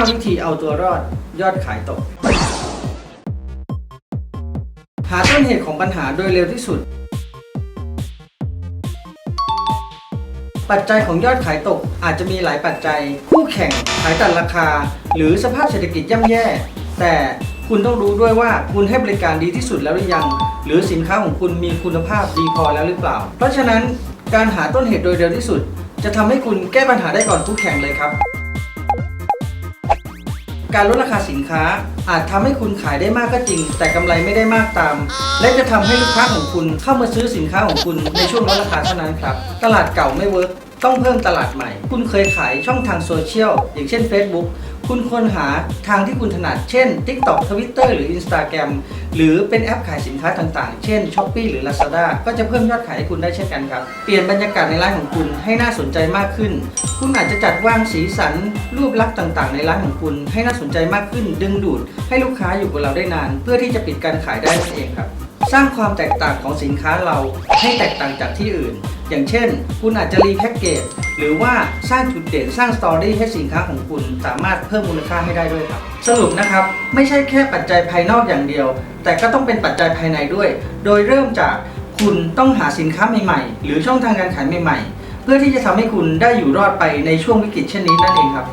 5วิธีเอาตัวรอดยอดขายตก หาต้นเหตุของปัญหาโดยเร็วที่สุด ปัจจัยของยอดขายตกอาจจะมีหลายปัจจัย คู่แข่งขายตัดราคา หรือสภาพเศรษฐกิจย่ำแย่ แต่คุณต้องรู้ด้วยว่าคุณให้บริการดีที่สุดแล้วหรือยัง หรือสินค้าของคุณมีคุณภาพดีพอแล้วหรือเปล่า เพราะฉะนั้นการหาต้นเหตุโดยเร็วที่สุด จะทำให้คุณแก้ปัญหาได้ก่อนคู่แข่งเลยครับ การลดราคาสินค้า อาจทำให้คุณขายได้มากก็จริง แต่กำไรไม่ได้มากตาม และจะทำให้ลูกค้าของคุณเข้ามาซื้อสินค้าของคุณในช่วงลดราคาเท่านั้นครับ ตลาดเก่าไม่เวิร์ก ต้องเพิ่มตลาดใหม่ คุณเคยขายช่องทางโซเชียลอย่างเช่น Facebook คุณควรหาทางที่คุณถนัด เช่น TikTok Twitter หรือ Instagram หรือเป็นแอปขายสินค้าต่างๆ เช่น Shopee หรือ Lazada ก็จะเพิ่มยอดขายให้คุณได้เช่นกันครับ เปลี่ยนบรรยากาศในร้านของคุณให้น่าสนใจมากขึ้น คุณอาจจะจัดวางสีสันรูปลักษณ์ต่างๆ ในร้านของคุณให้น่าสนใจมากขึ้น ดึงดูด ให้ลูกค้าอยู่กับเราได้นาน เพื่อที่จะปิดการขายได้นั่นเองครับ สร้างความแตกต่างของสินค้าเราให้แตกต่างจากที่อื่น อย่างเช่น คุณอาจจะรีแพ็กเกจหรือว่าสร้างจุดเด่นสร้างสตอรี่ให้สินค้าของคุณสามารถเพิ่มมูลค่าให้ได้ด้วยครับสรุปนะครับ ไม่ใช่แค่ปัจจัยภายนอกอย่างเดียว แต่ก็ต้องเป็นปัจจัยภายในด้วย โดยเริ่มจากคุณต้องหาสินค้าใหม่ๆ หรือช่องทางการขายใหม่ๆ เพื่อที่จะทำให้คุณได้อยู่รอดไปในช่วงวิกฤตเช่นนี้นั่นเองครับ